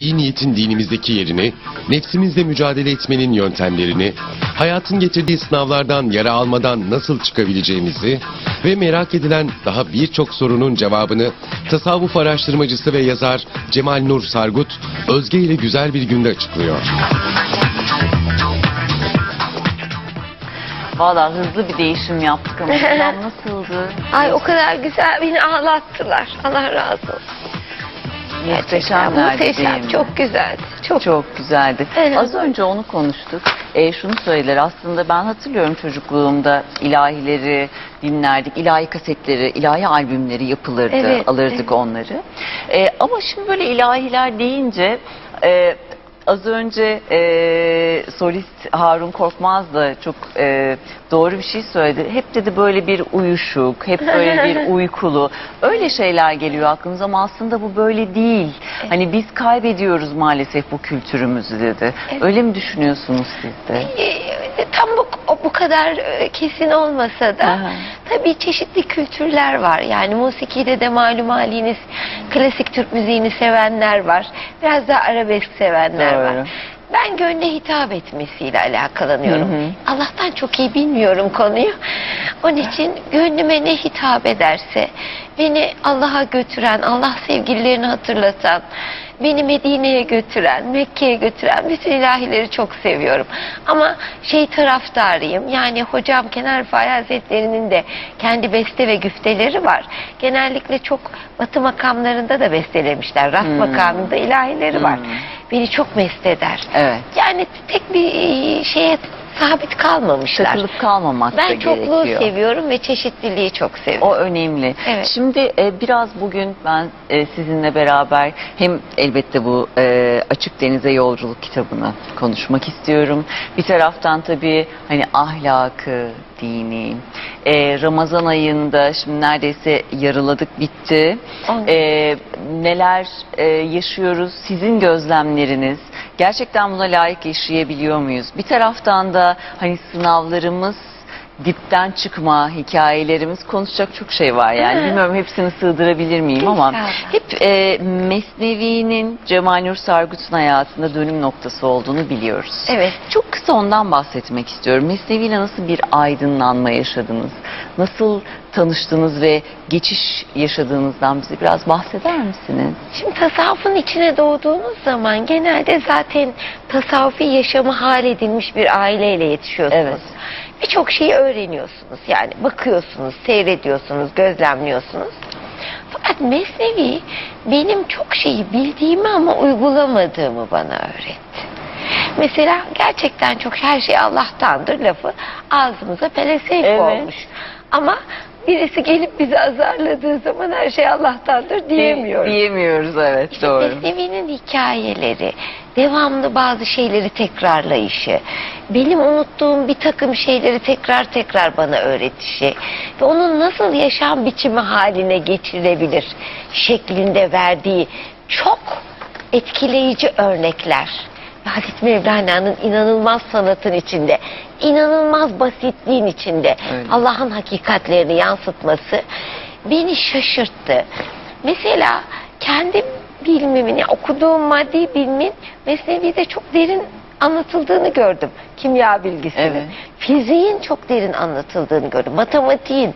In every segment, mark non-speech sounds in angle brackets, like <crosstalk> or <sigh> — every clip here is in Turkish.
İyi niyetin dinimizdeki yerini, nefsimizle mücadele etmenin yöntemlerini, hayatın getirdiği sınavlardan yara almadan nasıl çıkabileceğimizi ve merak edilen daha birçok sorunun cevabını tasavvuf araştırmacısı ve yazar Cemal Nur Sargut, Özge ile güzel bir günde açıklıyor. Valla hızlı bir değişim yaptık ama <laughs> nasıldı? Ay o kadar güzel beni ağlattılar. Allah razı olsun. Muhteşem. mi? Çok güzeldi. Çok. Çok güzeldi. Evet. Az önce onu konuştuk. E, şunu söylediler aslında ben hatırlıyorum çocukluğumda ilahileri dinlerdik. ilahi kasetleri, ilahi albümleri yapılırdı. Evet, alırdık evet. onları. E, ama şimdi böyle ilahiler deyince e, az önce e, solist Harun Korkmaz da çok e, doğru bir şey söyledi. Hep dedi böyle bir uyuşuk, hep böyle bir <laughs> uykulu. Öyle şeyler geliyor aklımıza ama aslında bu böyle değil. Hani biz kaybediyoruz maalesef bu kültürümüzü dedi. Evet. Öyle mi düşünüyorsunuz siz de? Ee, Tam bu, bu kadar e, kesin olmasa da Aha. tabii çeşitli kültürler var. Yani musikide de malum haliniz klasik Türk müziğini sevenler var. Biraz daha arabesk sevenler Doğru. var. Ben gönle hitap etmesiyle alakalanıyorum. Hı hı. Allah'tan çok iyi bilmiyorum konuyu. Onun için gönlüme ne hitap ederse, beni Allah'a götüren, Allah sevgililerini hatırlatan, beni Medine'ye götüren, Mekke'ye götüren bütün ilahileri çok seviyorum. Ama şey taraftarıyım, yani hocam Kenar Rıfai Hazretleri'nin de kendi beste ve güfteleri var. Genellikle çok batı makamlarında da bestelemişler. Rast Hmm. makamında ilahileri var. Hmm. Beni çok mest eder. Evet. Yani tek bir e, şeye sabit kalmamışlar. Takılıp kalmamak da Ben çokluğu gerekiyor. seviyorum ve çeşitliliği çok seviyorum. O önemli. Evet. Şimdi e, biraz bugün ben e, sizinle beraber hem elbette bu e, Açık Denize Yolculuk kitabını konuşmak istiyorum. Bir taraftan tabii hani ahlakı, dini, e, Ramazan ayında şimdi neredeyse yarıladık bitti. E, neler e, yaşıyoruz? Sizin gözlemleriniz. Gerçekten buna layık yaşayabiliyor muyuz? Bir taraftan da hani sınavlarımız dipten çıkma hikayelerimiz konuşacak çok şey var yani. Hı. Bilmiyorum hepsini sığdırabilir miyim ama hep e, Mesnevi'nin Cemal Nur Sargut'un hayatında dönüm noktası olduğunu biliyoruz. Evet. Çok kısa ondan bahsetmek istiyorum. Mesnevi ile nasıl bir aydınlanma yaşadınız? Nasıl tanıştınız ve geçiş yaşadığınızdan bize biraz bahseder misiniz? Şimdi tasavvufun içine doğduğunuz zaman genelde zaten tasavvufi yaşamı hal edilmiş bir aileyle yetişiyorsunuz. Evet. Birçok şeyi öğreniyorsunuz. Yani bakıyorsunuz, seyrediyorsunuz, gözlemliyorsunuz. Fakat Mesnevi benim çok şeyi bildiğimi ama uygulamadığımı bana öğretti. Mesela gerçekten çok her şey Allah'tandır lafı ağzımıza pelesenk Evet. olmuş. Ama birisi gelip bizi azarladığı zaman her şey Allah'tandır diyemiyoruz. Diyemiyoruz evet İşte doğru. Mesnevi'nin hikayeleri, devamlı bazı şeyleri tekrarlayışı, benim unuttuğum bir takım şeyleri tekrar tekrar bana öğretişi ve onun nasıl yaşam biçimi haline geçirebilir şeklinde verdiği çok etkileyici örnekler. Hazreti Mevlana'nın inanılmaz sanatın içinde, inanılmaz basitliğin içinde. Allah'ın hakikatlerini yansıtması beni şaşırttı. Mesela kendi bilmimin, yani okuduğum maddi bilimin Mesnevi'de çok derin anlatıldığını gördüm. Kimya bilgisinin. Evet. Fiziğin çok derin anlatıldığını gördüm. Matematiğin.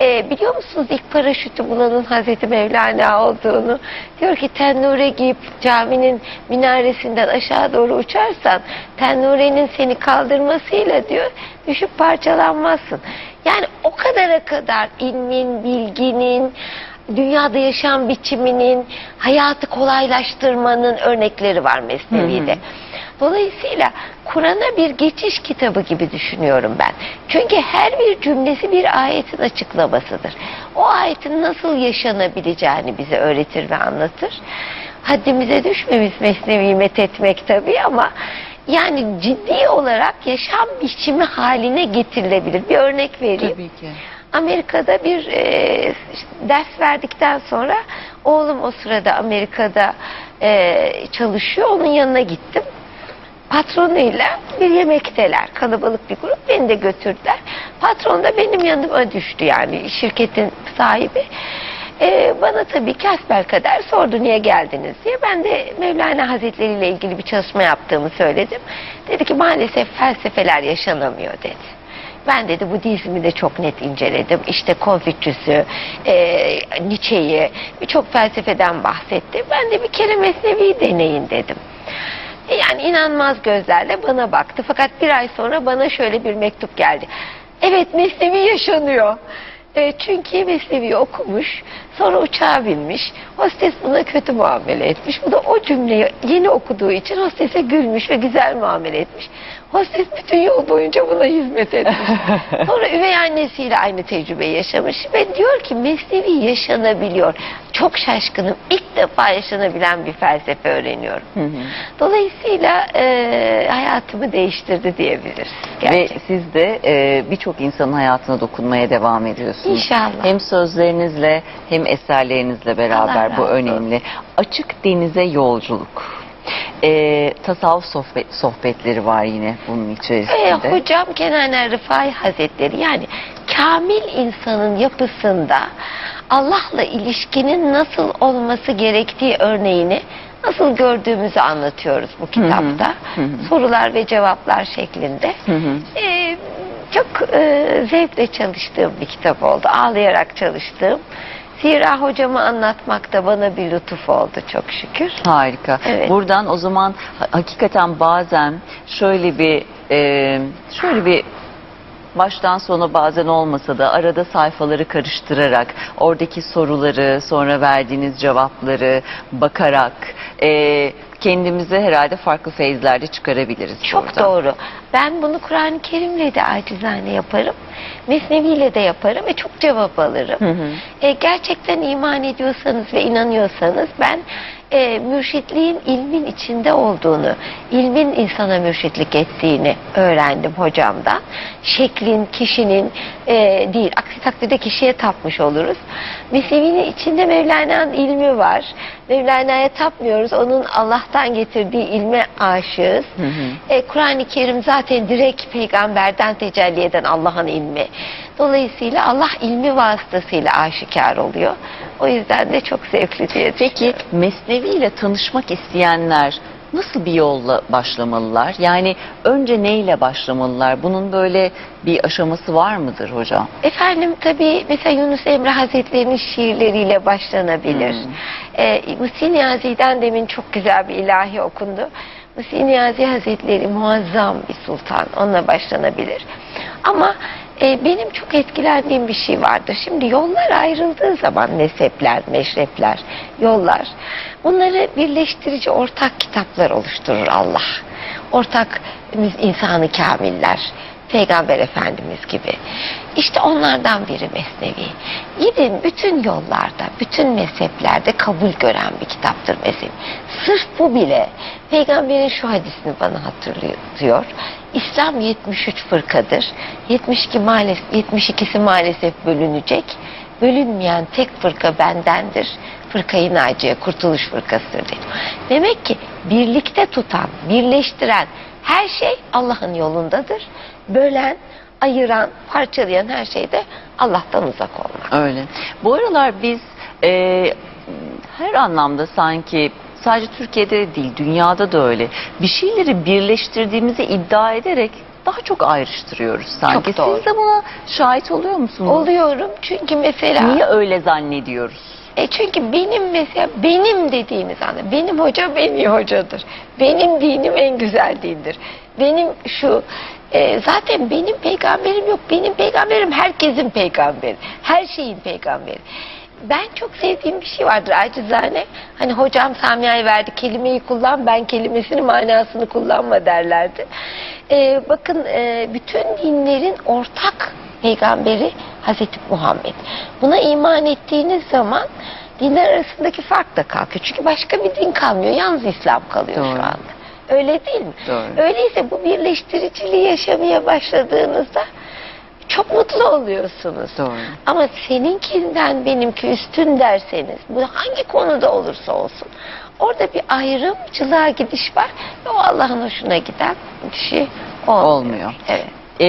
Ee, biliyor musunuz ilk paraşütü bulanın Hazreti Mevlana olduğunu? Diyor ki tennure giyip caminin minaresinden aşağı doğru uçarsan tennurenin seni kaldırmasıyla diyor düşüp parçalanmazsın. Yani o kadara kadar ilmin, bilginin, dünyada yaşam biçiminin, hayatı kolaylaştırmanın örnekleri var Mesnevi'de. Hı. Dolayısıyla Kur'an'a bir geçiş kitabı gibi düşünüyorum ben. Çünkü her bir cümlesi bir ayetin açıklamasıdır. O ayetin nasıl yaşanabileceğini bize öğretir ve anlatır. Haddimize düşmemiz Mesnevi'yi methetmek tabii ama yani ciddi olarak yaşam biçimi haline getirilebilir. Bir örnek vereyim. Tabii ki. Amerika'da bir e, ders verdikten sonra oğlum o sırada Amerika'da e, çalışıyor. Onun yanına gittim. Patronuyla bir yemekteler. Kalabalık bir grup. Beni de götürdüler. Patron da benim yanıma düştü yani şirketin sahibi. Ee, bana tabii ki kadar sordu niye geldiniz diye. Ben de Mevlana Hazretleri ile ilgili bir çalışma yaptığımı söyledim. Dedi ki maalesef felsefeler yaşanamıyor dedi. Ben dedi Budizmi de çok net inceledim. İşte Konfüçyüs'ü, e, Nietzsche'yi, birçok felsefeden bahsetti. Ben de bir kere Mesnevi'yi deneyin dedim. E, Yani inanmaz gözlerle bana baktı. Fakat bir ay sonra bana şöyle bir mektup geldi. Evet Mesnevi yaşanıyor. E, çünkü Mesnevi okumuş, sonra uçağa binmiş. Hostes buna kötü muamele etmiş. Bu da o cümleyi yeni okuduğu için hostese gülmüş ve güzel muamele etmiş. Hostes bütün yol boyunca buna hizmet etmiş. <laughs> Sonra üvey annesiyle aynı tecrübeyi yaşamış ve diyor ki Mesnevi yaşanabiliyor. Çok şaşkınım. İlk defa yaşanabilen bir felsefe öğreniyorum. Dolayısıyla e, hayatımı değiştirdi diyebiliriz. Ve Gerçekten. siz de e, birçok insanın hayatına dokunmaya devam ediyorsunuz. İnşallah. Hem sözlerinizle hem eserlerinizle beraber bu önemli. Açık denize yolculuk. E, tasavvuf sohbet, sohbetleri var yine bunun içerisinde. hocam Kenan Rıfai Hazretleri yani kamil insanın yapısında Allah'la ilişkinin nasıl olması gerektiği örneğini nasıl gördüğümüzü anlatıyoruz bu kitapta. hı hı. Sorular ve cevaplar şeklinde. Hı hı. Ee, çok e, zevkle çalıştığım bir kitap oldu. Ağlayarak çalıştığım. Zira hocamı anlatmak da bana bir lütuf oldu çok şükür. Harika. Evet. Buradan o zaman ha- hakikaten bazen şöyle bir e, şöyle bir baştan sona bazen olmasa da arada sayfaları karıştırarak oradaki soruları sonra verdiğiniz cevapları bakarak e, kendimize herhalde farklı feyizlerde çıkarabiliriz Çok buradan. doğru. Ben bunu Kur'an-ı Kerim'le de acizane yaparım. Mesnevi'yle de yaparım ve çok cevap alırım. Hı hı. E, gerçekten iman ediyorsanız ve inanıyorsanız ben e, mürşitliğin ilmin içinde olduğunu, ilmin insana mürşitlik ettiğini öğrendim hocamdan. Şeklin, kişinin e, değil. Aksi takdirde kişiye tapmış oluruz. Mesnevi'nin içinde Mevlana'nın ilmi var. Mevlana'ya tapmıyoruz. Onun Allah'tan getirdiği ilme aşığız. E, Kur'an-ı Kerim zaten direkt peygamberden tecelli eden Allah'ın ilmi. Dolayısıyla Allah ilmi vasıtasıyla aşikar oluyor. O yüzden de çok zevkli diye Peki. Mesnevi ile tanışmak isteyenler nasıl bir yolla başlamalılar? Yani önce neyle başlamalılar? Bunun böyle bir aşaması var mıdır hocam? Efendim tabii mesela Yunus Emre Hazretleri'nin şiirleriyle başlanabilir. Hmm. Ee, Musi Niyazi'den demin çok güzel bir ilahi okundu. Musi Niyazi Hazretleri muazzam bir sultan. Onunla başlanabilir. Ama e, benim çok etkilendiğim bir şey vardır. Şimdi yollar ayrıldığı zaman mezhepler, meşrepler, yollar bunları birleştirici ortak kitaplar oluşturur Allah. Ortak insanı kamiller. Peygamber Efendimiz gibi. İşte onlardan biri Mesnevi. Gidin bütün yollarda, bütün mezheplerde kabul gören bir kitaptır Mesnevi. Sırf bu bile Peygamberin şu hadisini bana hatırlatıyor. İslam 73 fırkadır. 72 maalesef 72'si maalesef bölünecek. Bölünmeyen tek fırka bendendir. Fırkayı Naciye, kurtuluş fırkasıdır diyor. Demek ki birlikte tutan, birleştiren her şey Allah'ın yolundadır. Bölen, ayıran, parçalayan her şey de Allah'tan uzak olmak. Öyle. Bu aralar biz e, her anlamda sanki sadece Türkiye'de de değil dünyada da öyle bir şeyleri birleştirdiğimizi iddia ederek daha çok ayrıştırıyoruz sanki. Çok doğru. Siz de buna şahit oluyor musunuz? Oluyorum çünkü mesela Niye öyle zannediyoruz? E çünkü benim mesela benim dediğimiz anda benim hocam en iyi hocadır. Benim dinim en güzel dindir. Benim şu e, zaten benim peygamberim yok. Benim peygamberim herkesin peygamberi. Her şeyin peygamberi. Ben çok sevdiğim bir şey vardır acizane. Hani hocam Samia'ya verdi kelimeyi kullan ben kelimesini manasını kullanma derlerdi. E, bakın e, bütün dinlerin ortak peygamberi Hazreti Muhammed. Buna iman ettiğiniz zaman dinler arasındaki fark da kalkıyor. Çünkü başka bir din kalmıyor. Yalnız İslam kalıyor Doğru. şu anda. Öyle değil mi? Doğru. Öyleyse bu birleştiriciliği yaşamaya başladığınızda çok mutlu oluyorsunuz. Doğru. Ama seninkinden benimki üstün derseniz, bu hangi konuda olursa olsun, orada bir ayrımcılığa gidiş var ve o Allah'ın hoşuna giden bir şey olmuyor. Olmuyor. Evet. E,